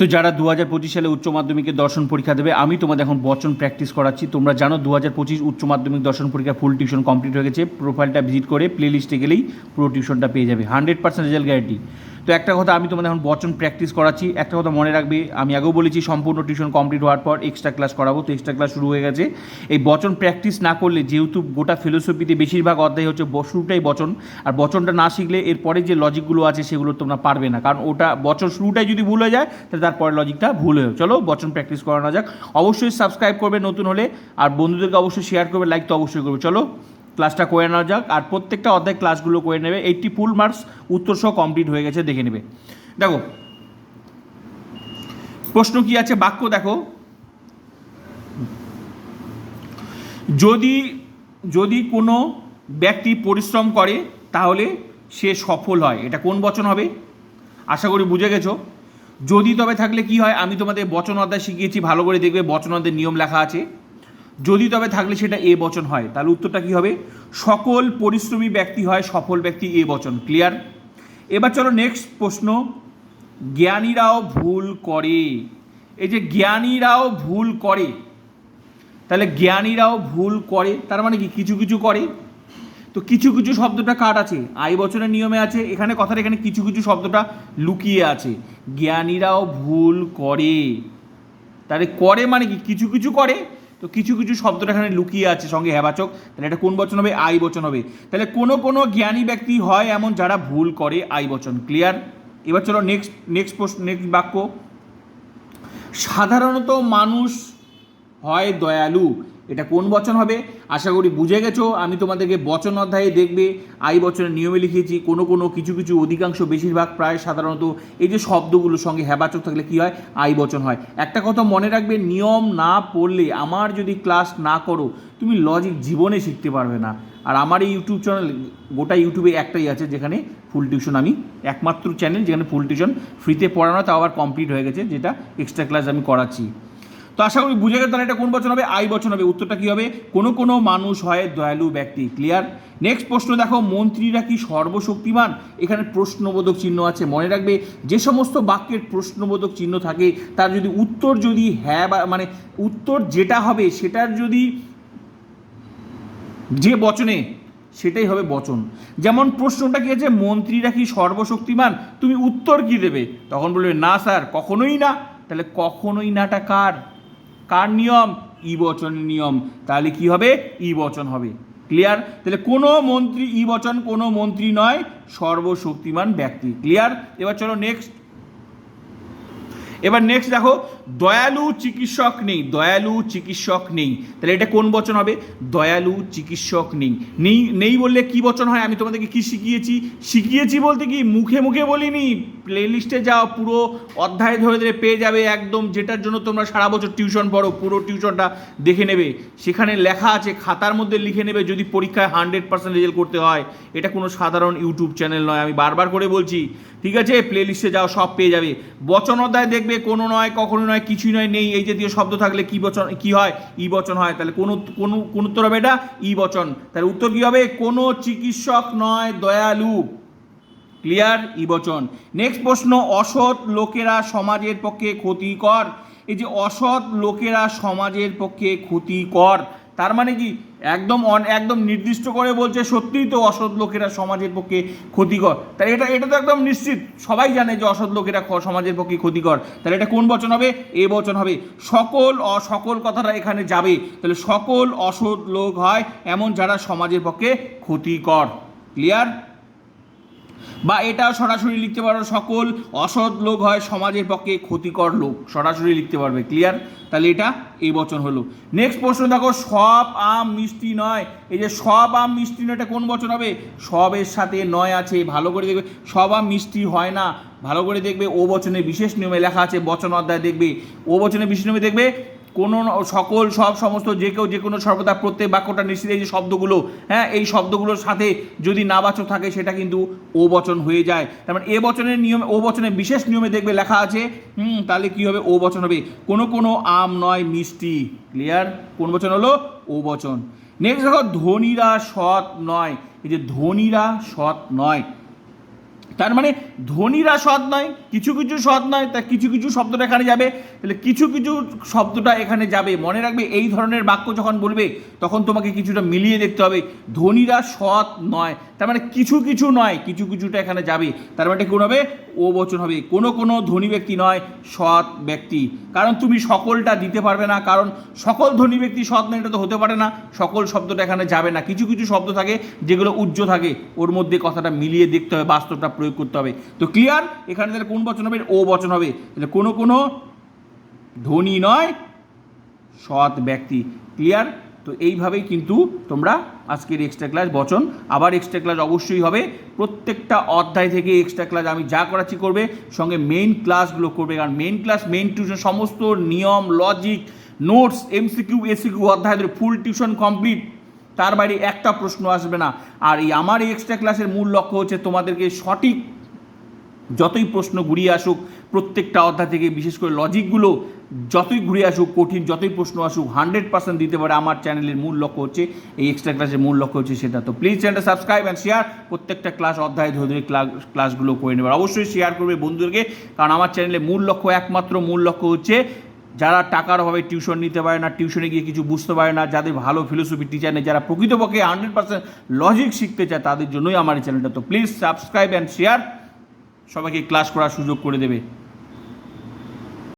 তো যারা দু হাজার পঁচিশ সালে উচ্চ মাধ্যমিকের দর্শন পরীক্ষা দেবে, আমি তোমাদের এখন বচন প্র্যাকটিস করাচ্ছি। তোমরা জানো দু হাজার পঁচিশ উচ্চ মাধ্যমিক দর্শন পরীক্ষা ফুল টিউশন কমপ্লিট হয়ে গেছে। প্রোফাইলটা ভিজিট করে প্লে লিস্টে গেলেই পুরো টিউশনটা পেয়ে যাবে। হান্ড্রেড পার্সেন্ট রেজাল্ট গ্যারান্টি তো একটা কথা আমি তোমাদের এখন বচন প্র্যাকটিস করাচ্ছি, একটা কথা মনে রাখবে, আমি আগেও বলেছি সম্পূর্ণ টিউশন কমপ্লিট হওয়ার পর এক্সট্রা ক্লাস করাবো, তো এক্সট্রা ক্লাস শুরু হয়ে গেছে। এই বচন প্র্যাকটিস না করলে যেহেতু গোটা ফিলোসফিতে বেশিরভাগ অধ্যায় হচ্ছে শুরুটাই বচন, আর বচনটা না শিখলে এরপরে যে লজিকগুলো আছে সেগুলো তোমরা পারবে না, কারণ ওটা বচন শুরুটাই যদি ভুল হয়ে যায়, তাহলে তারপরে লজিকটা ভুল হয়ে চলো বচন প্র্যাকটিস করানো যাক। অবশ্যই সাবস্ক্রাইব করবে নতুন হলে, আর বন্ধুদেরকে অবশ্যই শেয়ার করবে লাইক তো অবশ্যই করবে। চলো ক্লাসটা করে নেওয়া যাক। আর প্রত্যেকটা অধ্যায় ক্লাসগুলো করে নেবে। এইটটি ফুল মার্কস উত্তর সহ কমপ্লিট হয়ে গেছে, দেখে নেবে। দেখো, প্রশ্ন কি আছে? বাক্য দেখো। যদি যদি কোনো ব্যক্তি পরিশ্রম করে, তাহলে সে সফল হয়। এটা কোন বচন হবে? আশা করি বুঝে গেছো। যদি তবে থাকলে কি হয়? আমি তোমাদের বচন অধ্যায় শিখিয়েছি, ভালো করে দেখবে। বচন অধ্যায়ের নিয়ম লেখা আছে। যদি তবে থাকলে সেটা এ বচন হয়। তাহলে উত্তরটা কি হবে? সকল পরিশ্রমী ব্যক্তি হয়, সফল ব্যক্তি এ বচন। ক্লিয়ার এবার চলো নেক্সট প্রশ্ন। জ্ঞানীরাও ভুল করে। এই যে জ্ঞানীরাও ভুল করে, তাহলে জ্ঞানীরাও ভুল করে, তার মানে কি? কিছু কিছু করে। তো কিছু কিছু শব্দটা কাট আছে? আই বচনের নিয়মে আছে। এখানে কথাটা এখানে কিছু কিছু শব্দটা লুকিয়ে আছে। জ্ঞানীরাও ভুল করে। তাহলে করে মানে কি? কিছু কিছু করে তো কিছু কিছু শব্দটা এখানে লুকিয়ে আছে, সঙ্গে হেবাচক তাহলে এটা কোন বচন হবে? আই বচন হবে। তাহলে কোনো কোনো জ্ঞানী ব্যক্তি হয় এমন যারা ভুল করে আই বচন। ক্লিয়ার? এবার চলো নেক্সট নেক্সট প্রশ্ন নেক্সট বাক্য। সাধারণত মানুষ হয় দয়ালু। এটা কোন বচন হবে? আশা করি বুঝে গেছো। আমি তোমাদেরকে বচন অধ্যায়ে দেখবে, আই বচনের নিয়মে লিখেছি কোনো কোনো কিছু কিছু অধিকাংশ বেশিরভাগ প্রায় সাধারণত এই যে শব্দগুলোর সঙ্গে হ্যাবাচক থাকলে কি হয়? আই বচন হয়। একটা কথা মনে রাখবে, নিয়ম না পড়লে, আমার যদি ক্লাস না করো, তুমি লজিক জীবনে শিখতে পারবে না। আর আমার এই ইউটিউব চ্যানেল গোটা ইউটিউবে একটাই আছে, যেখানে ফুল টিউশন আমি, একমাত্র চ্যানেল যেখানে ফুল টিউশন ফ্রিতে পড়ানো, তাও আবার কমপ্লিট হয়ে গেছে, যেটা এক্সট্রা ক্লাস আমি করাচ্ছি। তো আশা করি বুঝে গেলে তাহলে এটা কোন বচন হবে? আই বচন হবে। উত্তরটা কি হবে? কোনো কোনো মানুষ হয় দয়ালু ব্যক্তি ক্লিয়ার নেক্সট প্রশ্ন দেখো, মন্ত্রীরা কি সর্বশক্তিমান? এখানে প্রশ্নবোধক চিহ্ন আছে, মনে রাখবে, যে সমস্ত বাক্যের প্রশ্নবোধক চিহ্ন থাকে, তার যদি উত্তর যদি হ্যাঁ বা মানে উত্তর যেটা হবে, সেটার যদি যে বচনে, সেটাই হবে বচন। যেমন প্রশ্নটা কি আছে, মন্ত্রীরা কি সর্বশক্তিমান? তুমি উত্তর কি দেবে? তখন বলবে, না, স্যার, কখনোই না। তাহলে কখনোই নাটা কার? কার নিয়ম? ই বচনের নিয়ম। তাহলে কি হবে? ই বচন হবে। ক্লিয়ার তাহলে কোনো মন্ত্রী ই বচন, কোনো মন্ত্রী নয়, সর্বশক্তিমান ব্যক্তি। ক্লিয়ার এবার চলো নেক্সট এবার নেক্সট দেখো দয়ালু চিকিৎসক নেই, দয়ালু চিকিৎসক নেই। তাহলে এটা কোন বচন হবে? দয়ালু চিকিৎসক নেই। নেই নেই বললে কি বচন হয়? আমি তোমাদেরকে কি শিখিয়েছি? শিখিয়েছি বলতে কি, মুখে মুখে বলিনি। প্লে লিস্টে যাও, পুরো অধ্যায় ধরে ধরে পেয়ে যাবে একদম যেটার জন্য তোমরা সারা বছর টিউশন পড়ো, পুরো টিউশনটা দেখে নেবে। সেখানে লেখা আছে, খাতার মধ্যে লিখে নেবে যদি পরীক্ষায় হান্ড্রেড পার্সেন্ট রেজাল্ট করতে হয়। এটা কোনো সাধারণ ইউটিউব চ্যানেল নয়, আমি বারবার করে বলছি। ঠিক আছে? প্লে লিস্টে যাও, সব পেয়ে যাবে। বচন অধ্যায় দেখবে, কোনো নয়, কখনো নয়, কিছুই নয়, নেই, এই জাতীয় শব্দ থাকলে কি বচন, কি হয়? ই বচন হয়। তাহলে কোন কোন কোন উত্তর হবে এটা? ই বচন। তাহলে উত্তর কি হবে? কোনো চিকিৎসক নয়, দয়ালু। ক্লিয়ার? ই বচন। নেক্সট প্রশ্ন, অসৎ লোকেরা সমাজের পক্ষে ক্ষতিকর? এই যে অসৎ লোকেরা সমাজের পক্ষে ক্ষতিকর তার মানে কি? একদম অন, একদম নির্দিষ্ট করে বলছে সত্যিই তো অসৎ লোকেরা সমাজের পক্ষে ক্ষতিকর। তাই এটা এটা তো একদম নিশ্চিত। সবাই জানে যে অসৎ লোকেরা সমাজের পক্ষে ক্ষতিকর। তাহলে এটা কোন বচন হবে? এ বচন হবে, সকল অসকল কথাটা এখানে যাবে। তাহলে সকল অসৎ লোক হয় এমন যারা সমাজের পক্ষে ক্ষতিকর। ক্লিয়ার? বা এটাও সরাসরি লিখতে পারো সকল অসৎ লোক হয় সমাজের পক্ষে ক্ষতিকর লোক। সরাসরি লিখতে পারবে ক্লিয়ার তাহলে এটা এই বচন হলো। নেক্সট প্রশ্ন দেখো, সব আম মিষ্টি নয়। এই যে সব আম মিষ্টি নয়, এটা কোন বচন হবে? সবের সাথে নয় আছে, ভালো করে দেখবে। সব আম মিষ্টি হয় না, ভালো করে দেখবে। ও বচনে বিশেষ নিয়মে লেখা আছে, বচন অধ্যায় দেখবে। ও বচনে বিশেষ নিয়মে দেখবে কোনো সকল, সব সমস্ত, যে কেউ যে কোনো সর্বদা প্রত্যেক বাক্যটা নিশ্চিত এই যে শব্দগুলো হ্যাঁ এই শব্দগুলোর সাথে যদি নাবাচক থাকে, সেটা কিন্তু ও বচন হয়ে যায়। তার মানে এ বচনের নিয়মে, ও বচনের বিশেষ নিয়মে দেখবে লেখা আছে, হুম, তাহলে কি হবে? ও বচন হবে। কোনো কোনো আম নয়, মিষ্টি। ক্লিয়ার কোন বচন হলো? ও বচন। নেক্সট দেখো, ধনীরা সৎ নয়। এই যে ধনীরা সৎ নয়। তার মানে ধনীরা সৎ নয়, কিছু কিছু সৎ নয়, তা কিছু কিছু শব্দটা এখানে যাবে। তাহলে কিছু কিছু শব্দটা এখানে যাবে। মনে রাখবে, এই ধরনের বাক্য যখন বলবে, তখন তোমাকে কিছুটা মিলিয়ে দেখতে হবে। ধনীরা সৎ নয় তার মানে কিছু কিছু নয়, কিছু কিছুটা এখানে যাবে। তার মানে কোন হবে? ও বচন হবে। কোনো কোনো ধনী ব্যক্তি নয়, সৎ ব্যক্তি। কারণ তুমি সকলটা দিতে পারবে না, কারণ সকল ধনী ব্যক্তি সৎ নয়, এটা তো হতে পারে না। সকল শব্দটা এখানে যাবে না। কিছু কিছু শব্দ থাকে যেগুলো উজ্জ্ব থাকে। ওর মধ্যে কথাটা মিলিয়ে দেখতে হবে, বাস্তবটা প্রয়োগ করতে হবে। তো ক্লিয়ার এখানে তাহলে কোন বচন হবে? ও বচন হবে। তাহলে কোনো কোনো ধনী নয়, সৎ ব্যক্তি। ক্লিয়ার তো এইভাবেই কিন্তু তোমরা আজকের এক্সট্রা ক্লাস বচন। আবার এক্সট্রা ক্লাস অবশ্যই হবে। প্রত্যেকটা অধ্যায় থেকে এক্সট্রা ক্লাস আমি যা করাচ্ছি করবে, সঙ্গে মেইন ক্লাসগুলো করবে। কারণ মেইন ক্লাস মেইন টিউশন সমস্ত নিয়ম লজিক নোটস এমসিকিউ এসিকিউ অধ্যায় ধরে ফুল টিউশন কমপ্লিট তার বাইরে একটা প্রশ্ন আসবে না। আর এই আমার এই এক্সট্রা ক্লাসের মূল লক্ষ্য হচ্ছে তোমাদেরকে সঠিক যতই প্রশ্ন ঘুরিয়ে আসুক প্রত্যেকটা অধ্যায় থেকে বিশেষ করে লজিকগুলো যতই ঘুরে আসুক, কঠিন যতই প্রশ্ন আসুক হান্ড্রেড পার্সেন্ট দিতে পারে আমার চ্যানেলের মূল লক্ষ্য হচ্ছে, এই এক্সট্রা ক্লাসের মূল লক্ষ্য হচ্ছে সেটা। তো প্লিজ চ্যানেলটা সাবস্ক্রাইব অ্যান্ড শেয়ার প্রত্যেকটা ক্লাস অধ্যায় ধরে ধরে ক্লাস ক্লাসগুলো করে নেবে অবশ্যই শেয়ার করবে বন্ধুদেরকে, কারণ আমার চ্যানেলের মূল লক্ষ্য একমাত্র মূল লক্ষ্য হচ্ছে যারা টাকার অভাবে টিউশন নিতে পারে না টিউশনে গিয়ে কিছু বুঝতে পারে না, যাদের ভালো ফিলোসফি টিচার নেই, যারা প্রকৃতপক্ষে হান্ড্রেড পার্সেন্ট লজিক শিখতে চায়, তাদের জন্যই আমার এই চ্যানেলটা তো প্লিজ সাবস্ক্রাইব অ্যান্ড শেয়ার সবাইকে ক্লাস করার সুযোগ করে দেবে।